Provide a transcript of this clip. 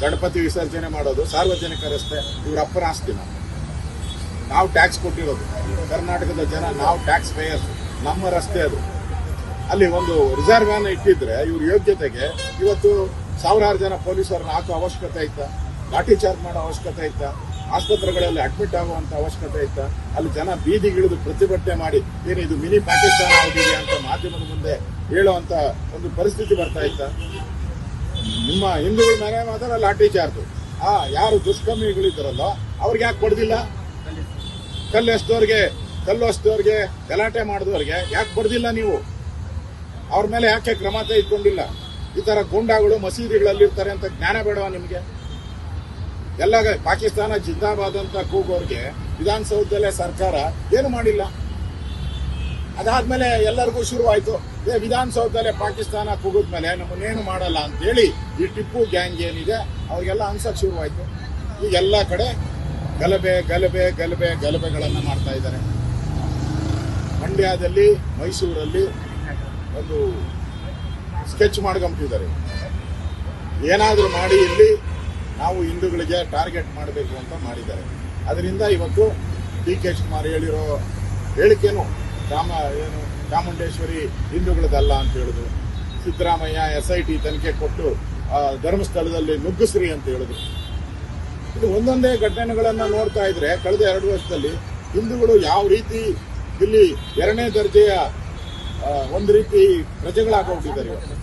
ಗಣಪತಿ ವಿಸರ್ಜನೆ ಮಾಡೋದು ಸಾರ್ವಜನಿಕ ರಸ್ತೆ ಇವ್ರ ಅಪ್ಪನ ಆಸ್ತಿ ನಾವು. ಟ್ಯಾಕ್ಸ್ ಕೊಟ್ಟಿರೋದು. ಕರ್ನಾಟಕದ ಜನ ನಾವು ಟ್ಯಾಕ್ಸ್ ಪೇಯರ್ಸ್ ನಮ್ಮ ರಸ್ತೆ ಅದು. ಅಲ್ಲಿ ಒಂದು ರಿಸರ್ವ್ ವ್ಯಾನ್ ಇಟ್ಟಿದ್ರೆ ಇವ್ರ ಯೋಗ್ಯತೆಗೆ ಇವತ್ತು ಸಾವಿರಾರು ಜನ ಪೊಲೀಸರನ್ನ ಹಾಕೋ ಅವಶ್ಯಕತೆ ಇತ್ತ? ಲಾಠಿ ಚಾರ್ಜ್ ಮಾಡೋ ಅವಶ್ಯಕತೆ ಇತ್ತ? ಆಸ್ಪತ್ರೆಗಳಲ್ಲಿ ಅಡ್ಮಿಟ್ ಆಗುವಂತ ಅವಶ್ಯಕತೆ ಇತ್ತ? ಅಲ್ಲಿ ಜನ ಬೀದಿಗಿಳಿದು ಪ್ರತಿಭಟನೆ ಮಾಡಿ, ಏನು ಇದು ಮಿನಿ ಪಾಕಿಸ್ತಾನ ಅಂತ ಮಾಧ್ಯಮದ ಮುಂದೆ ಹೇಳುವಂತ ಒಂದು ಪರಿಸ್ಥಿತಿ ಬರ್ತಾ ಇತ್ತಾ? ನಿಮ್ಮ ಹಿಂದೂಗಳ ಮೇಲೆ ಮಾತ್ರ ಲಾಟ್ರಿ ಚಾರ್ಜು ಆ, ಯಾರು ದುಷ್ಕರ್ಮಿಗಳಿದ್ದಾರಲ್ಲ, ಅವ್ರಿಗೆ ಯಾಕೆ ಕೊಡ್ದಿಲ್ಲ ಕಲ್ಲು ಎಸ್ತೋರ್ಗೆ ಕಲ್ಲು ಎಸ್ತೋರ್ಗೆ ಗಲಾಟೆ ಮಾಡಿದವ್ರಿಗೆ ಯಾಕೆ ಬರ್ದಿಲ್ಲ ನೀವು? ಅವ್ರ ಮೇಲೆ ಯಾಕೆ ಕ್ರಮ ತೆಗೆದುಕೊಂಡಿಲ್ಲ? ಈ ತರ ಗೂಂಡಾಗಳು ಮಸೀದಿಗಳಲ್ಲಿ ಇರ್ತಾರೆ ಅಂತ ಜ್ಞಾನ ಬೇಡವಾ ನಿಮಗೆ? ಎಲ್ಲ ಪಾಕಿಸ್ತಾನ ಜಿಂದಾಬಾದ್ ಅಂತ ಕೂಗೋರ್ಗೆ ವಿಧಾನಸೌಧದಲ್ಲೇ ಸರ್ಕಾರ ಏನು ಮಾಡಿಲ್ಲ? ಅದಾದ್ಮೇಲೆ ಎಲ್ಲರಿಗೂ ಶುರುವಾಯ್ತು. ಏ, ವಿಧಾನಸೌಧದಲ್ಲೇ ಪಾಕಿಸ್ತಾನ ಕುಗಿದ್ಮೇಲೆ ನಮ್ಮನ್ನೇನು ಮಾಡಲ್ಲ ಅಂತೇಳಿ ಈ ಟಿಪ್ಪು ಗ್ಯಾಂಗ್ ಏನಿದೆ, ಅವ್ರಿಗೆಲ್ಲ ಅನ್ಸಕ್ ಶುರುವಾಯಿತು. ಈಗ ಎಲ್ಲ ಕಡೆ ಗಲಭೆ ಗಲಭೆ ಗಲಭೆ, ಗಲಭೆಗಳನ್ನು ಮಾಡ್ತಾ ಇದ್ದಾರೆ. ಮಂಡ್ಯದಲ್ಲಿ, ಮೈಸೂರಲ್ಲಿ ಒಂದು ಸ್ಕೆಚ್ ಮಾಡ್ಕೊಂಬಿಟ್ಟಿದ್ದಾರೆ ಏನಾದರೂ ಮಾಡಿ ಇಲ್ಲಿ ನಾವು ಹಿಂದೂಗಳಿಗೆ ಟಾರ್ಗೆಟ್ ಮಾಡಬೇಕು ಅಂತ ಮಾಡಿದ್ದಾರೆ. ಅದರಿಂದ ಇವತ್ತು ಡಿ ಕೆ ಶಿವಕುಮಾರ್ ಹೇಳಿರೋ ಹೇಳಿಕೆನು ರಾಮ ಏನು ಚಾಮುಂಡೇಶ್ವರಿ ಹಿಂದೂಗಳದಲ್ಲ ಅಂತ ಹೇಳಿದ್ರು. ಸಿದ್ದರಾಮಯ್ಯ ಎಸ್ ಐ ಟಿ ತನಿಖೆ ಕೊಟ್ಟು ಧರ್ಮಸ್ಥಳದಲ್ಲಿ ನುಗ್ಗಿಸ್ರಿ ಅಂತ ಹೇಳಿದ್ರು. ಇದು ಒಂದೊಂದೇ ಘಟನೆಗಳನ್ನು ನೋಡ್ತಾ ಇದ್ರೆ ಕಳೆದ ಎರಡು ವರ್ಷದಲ್ಲಿ ಹಿಂದೂಗಳು ಯಾವ ರೀತಿ ಇಲ್ಲಿ ಎರಡನೇ ದರ್ಜೆಯ ಒಂದು ರೀತಿ ಪ್ರಜೆಗಳಾಗೋಗ್ಬಿಟ್ಟಿದ್ದಾರೆ ಇವತ್ತು